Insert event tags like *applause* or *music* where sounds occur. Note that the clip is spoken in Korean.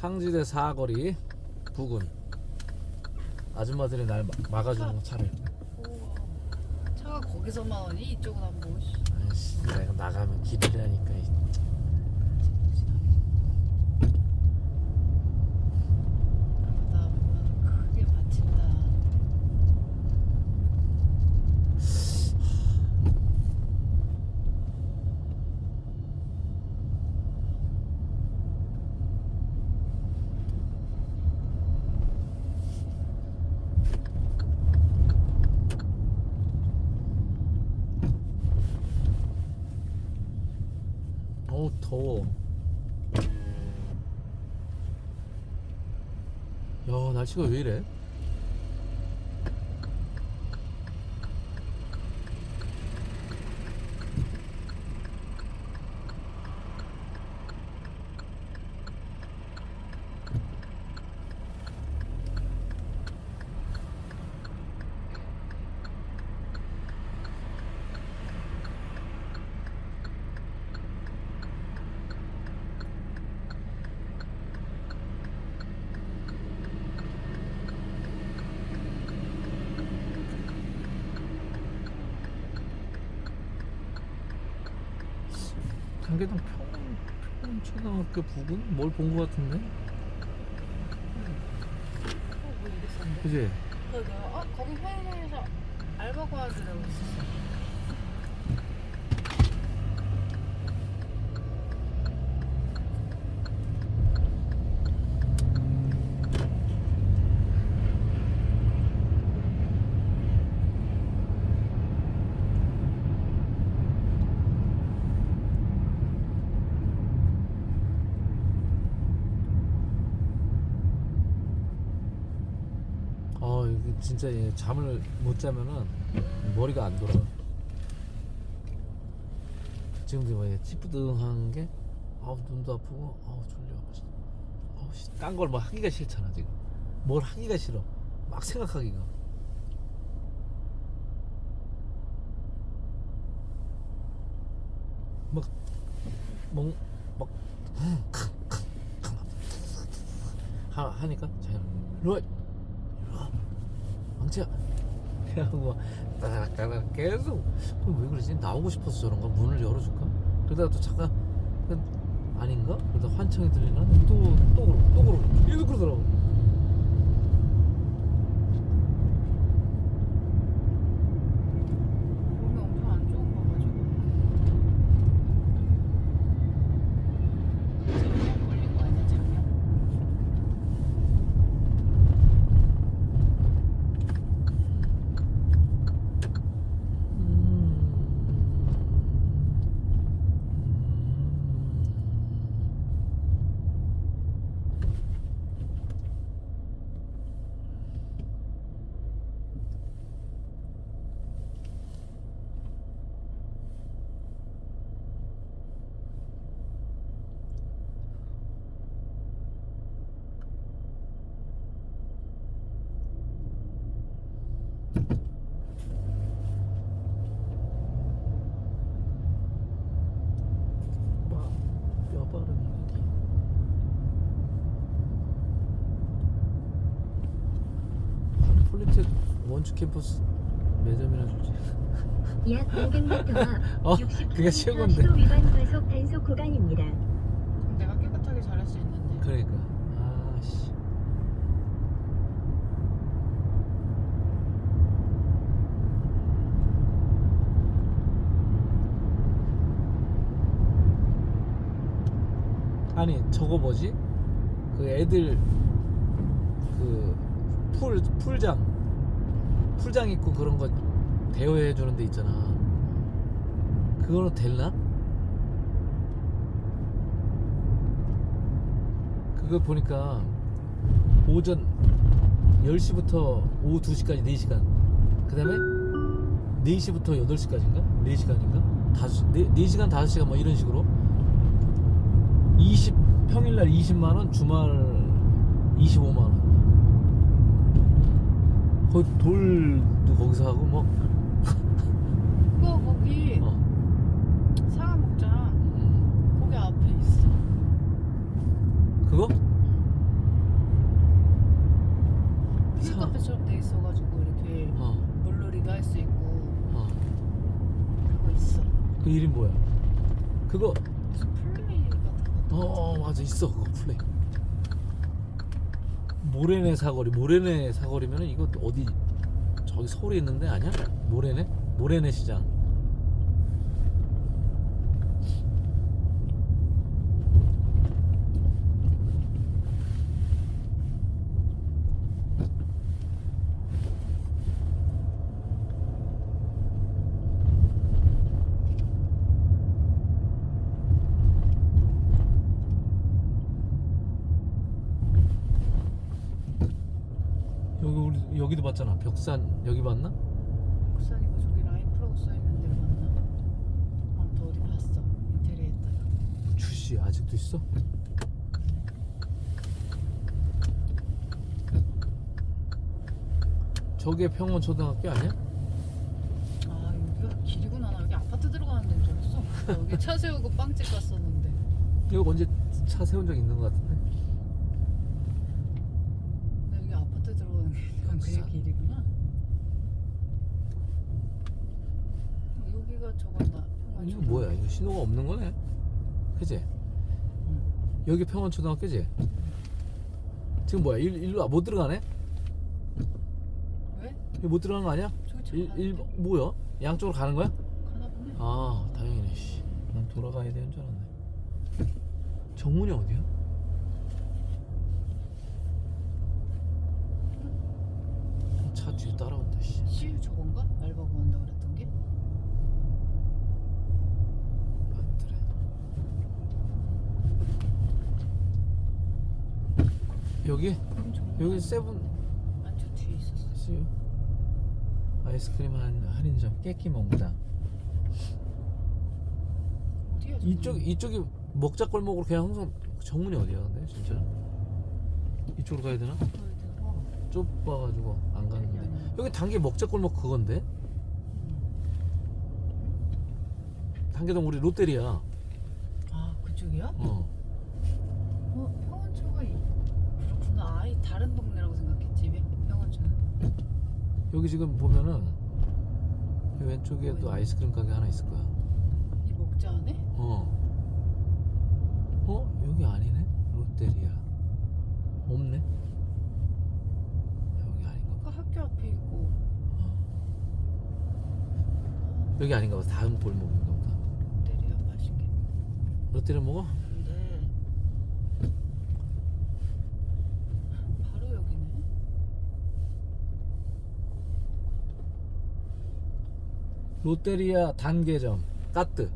상지대 사거리 부근 아줌마들이 날 마- 막아주는 거 차를. 차가 거기서만 오니 이쪽은 안 보고 씨. 아이씨 내가 나가면 길이라니까 이. 바다 보면 크게 받친다. 어우 더워 야 날씨가 왜 이래 강계동 평, 평초등학교 부근 뭘본거 같은데 어, 뭐 이랬었는데? 그지 그 내가 어 거기 편의점에서 알바 구하더라고 있었어. 아 이게 진짜 얘 잠을 못 자면은 머리가 안 돌아. 지금도 뭐 찌뿌둥한 게 아우 눈도 아프고 아우 졸려. 아우 딴걸 뭐 하기가 싫잖아 지금. 뭘 하기가 싫어. 막 생각하기가. 막막막 하 하니까 자기는 일로와 일로와 망치야 그래갖고 따닥따닥 계속. 그럼 왜 그러지? 나오고 싶어서 저런가? 문을 열어줄까? 그러다가 또 잠깐 그냥 아닌가? 그러다 환청이 들리나? 또또 그러고 또 그러고. 계속 그러더라고 몸이 엄청 안 좋은 거 가지고. 장염 걸린 거 아니야 장염? 막 뼈바른 여기 폴리텍 원주 캠퍼스 매점이나 주지 *laughs* 약 500m와 어, 60km 그게 최고인데. 시도 위반 과속 단속 구간입니다. 내가 깨끗하게 잘할 수 있는데. 그러니까 아씨 아니 저거 뭐지 그 애들 그 풀 풀장 풀장 있고 그런 거 대여해 주는 데 있잖아 그거는 될나? 그거 보니까 오전 10시부터 오후 2시까지 4시간 그 다음에 4시부터 8시까지인가? 4시간인가? 5, 4, 시간 5시간 뭐 이런 식으로 20 평일날 20만 원, 주말 25만 원. 거 돌도 거기서 하고 뭐 그거 거기 어. 사과 먹자. 음. 거기 앞에 있어. 그거? 사- 필카페처럼 돼 있어가지고 이렇게 어. 물놀이도 할 수 있고 어. 그거 있어. 그 이름 뭐야? 그거 어, 어 맞아 있어 그거 플레이. 모래내 사거리 모래내 사거리면 이거 어디 저기 서울에 있는데 아니야? 모래내 모래내 시장. 여기 우리 여기도 봤잖아 벽산 여기 봤나? 국산이고 저기 라이프라고 써 있는 데를 봤나? 아무튼 어디 봤어. 인테리어에다가. 주시 아직도 있어? 저게 평원 초등학교 아니야? 아 여기가 길이구나. 나 여기 아파트 들어가는 데인 줄 알았어. 나 여기 차 세우고 빵집 갔었는데. 여기 언제 차 세운 적 있는 것 같은데? 나 여기 아파트 들어가는 게 그냥 역사. 그 길이구나. 여기가 저거다. 평안 이거 뭐야? 이거 신호가 없는 거네? 그지? 응. 여기 평원 초등학교지? 지금 뭐야? 일, 일로 와, 못 들어가네? 왜? 여기 못 들어가는 거 아니야? 저기 일? 일, 뭐야? 양쪽으로 가는 거야? 가나 보네. 아 다행이네 씨. 난 돌아가야 되는 줄 알았네 정문이 어디야? 차 뒤에 따라온다 씨. CU 저건가? 알바 구한다? 맞더래 여기? 여기 세븐 안저 뒤에 있었어. 씨유 아이스크림 한 할인점 깨끼 먹다 어디야? 저기? 이쪽 이쪽이 먹자 골목으로 그냥 항상 정문이 어디야 근데 진짜 이쪽으로 가야 되나? 봐. 좁아가지고 안 가는데. 여기 단계 먹자 골목 그건데 단계동 우리 롯데리아 아 그쪽이야? 어 어 평원초가 이- 그렇구나. 아이 다른 동네라고 생각했지. 왜- 평원초는. 여기 지금 보면은 이 왼쪽에도 보이네. 아이스크림 가게 하나 있을 거야 이 먹자 안에? 어 어? 여기 아니네 롯데리아 없네 여기 아닌가 봐 아까 학교 앞에 있고. 여기 아닌가 봐 다음 골목인가 보다 롯데리아 맛있겠네. 롯데리아 먹어? 바로 여기네. 롯데리아 단계점 까뜨